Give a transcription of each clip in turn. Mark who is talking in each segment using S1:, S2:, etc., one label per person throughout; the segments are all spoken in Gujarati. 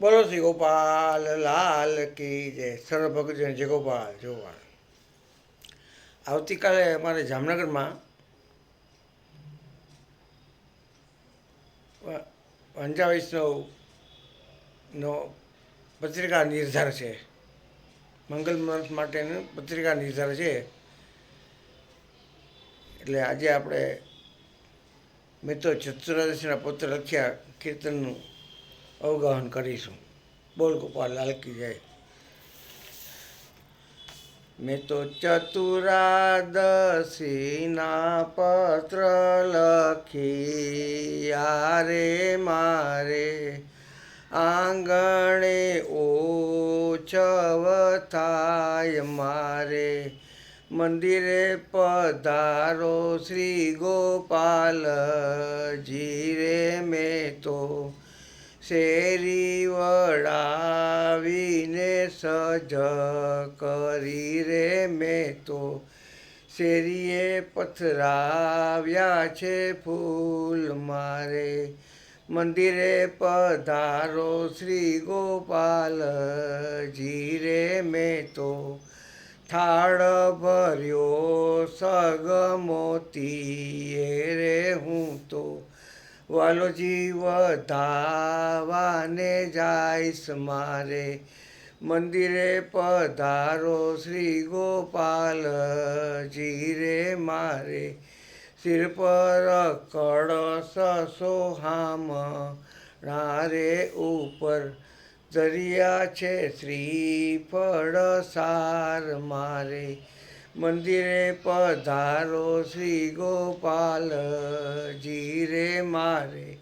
S1: બોલો શ્રી ગોપાલ લાલ કી જય. સર્વ ભક્તજન જય ગોપાલ જોવાળ આવતીકાલે અમારે જામનગરમાં વંજા વૈષ્ણવનો પત્રિકા નિર્ધાર છે. મંગલ મંથ માટેનું પત્રિકા નિર્ધાર છે. એટલે આજે આપણે મેં તો ચતુરાદશીના પુત્ર લખ્યા કીર્તનનું અવગાહન કરીશું. બોલ ગોપાલ લાલકી જય. મેં તો ચતુરાદશીના પત્ર લખી, યારે મારે આંગણે ઓછવ થાય મારે. મંદિરે પધારો શ્રી ગોપાલજી રે મેં તો શેરી વડાવીને સજ કરી રે મેં તો. શેરીએ પથરાવ્યા છે ફૂલ મારે. મંદિરે પધારો શ્રી ગોપાલજી રે મેં તો. થાળ ભર્યો સગમોતી રે હું તો વાલોજી વધાવાને જાઈશ મારે. મંદિરે પધારો શ્રી ગોપાલજી રે મારે. શિર પર કળશ સોહામ રે ઉપર. દરિયા છે શ્રીફળ સાર મારે. મંદિરે પધારો શ્રી ગોપાલજી રે મારે.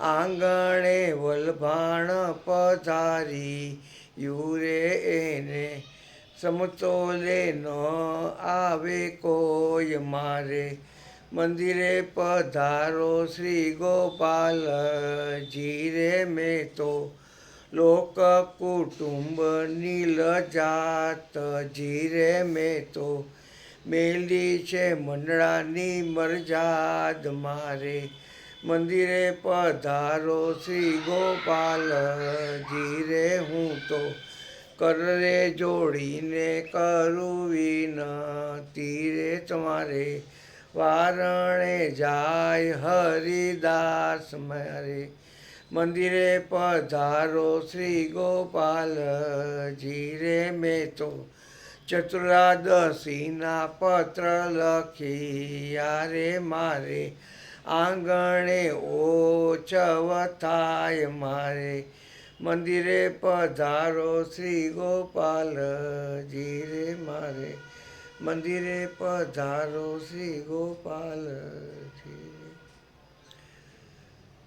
S1: આંગણે વલભાણ પધારી યુરે એને સમતોલે ન આવે કોઈ મારે. મંદિરે પધારો શ્રી ગોપાલજી રે મેં તો લોક કુટુંબ નીલ જાત જીરે મેં તો મેલી છે મંડળાની મરજાદ મારે. મંદિરે પધારો શ્રી ગોપાલજી રે હું તો કરરે જોડીને કરું વિનતી રે તમારે. વારણે જાય હરિદાસ મારે. મંદિરે પધારો શ્રી ગોપાલજી રે મેં તો ચતુરાદશીના પત્ર લખી યારે મારે. આંગણે ઓછવ થાય મારે. મંદિરે પધારો શ્રી ગોપાલજી રે મારે. મંદિરે પધારો શ્રી ગોપાલજી રે